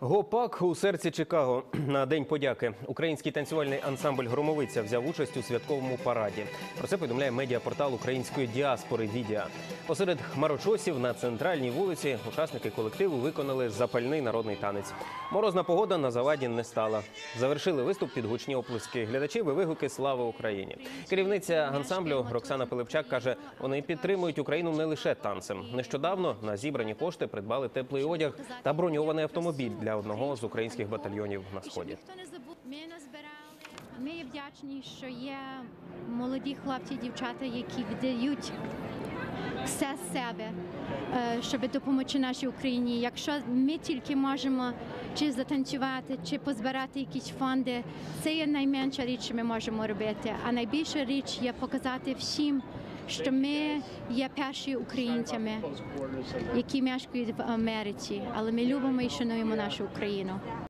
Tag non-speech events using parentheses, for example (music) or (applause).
Гопак у серці Чикаго (clears throat) на день подяки. Український танцювальний ансамбль Громовиця взяв участь у святковому параді. Про це повідомляє медіапортал української діаспори Відіа. Посеред хмарочосів на центральній вулиці учасники колективу виконали запальний народний танець. Морозна погода на заваді не стала. Завершили виступ під гучні оплески глядачів і вигуки Слава Україні. Керівниця ансамблю Роксана Пилипчак каже, вони підтримують Україну не лише танцем. Нещодавно на зібрані кошти придбали теплий одяг та броньований автомобіль для одного з українських батальйонів на сході. ми вдячні, що є молоді хлопці, дівчата, які віддають все з себе, е, щоб допомогти нашій Україні. Якщо ми тільки можемо чи затанцювати, чи позбирати якісь фонди, це є найменша річ, що ми можемо робити. А найбільша річ є показати всім, що ми є перші українцями, які мешкають в Америці, але ми любимо і шануємо нашу Україну.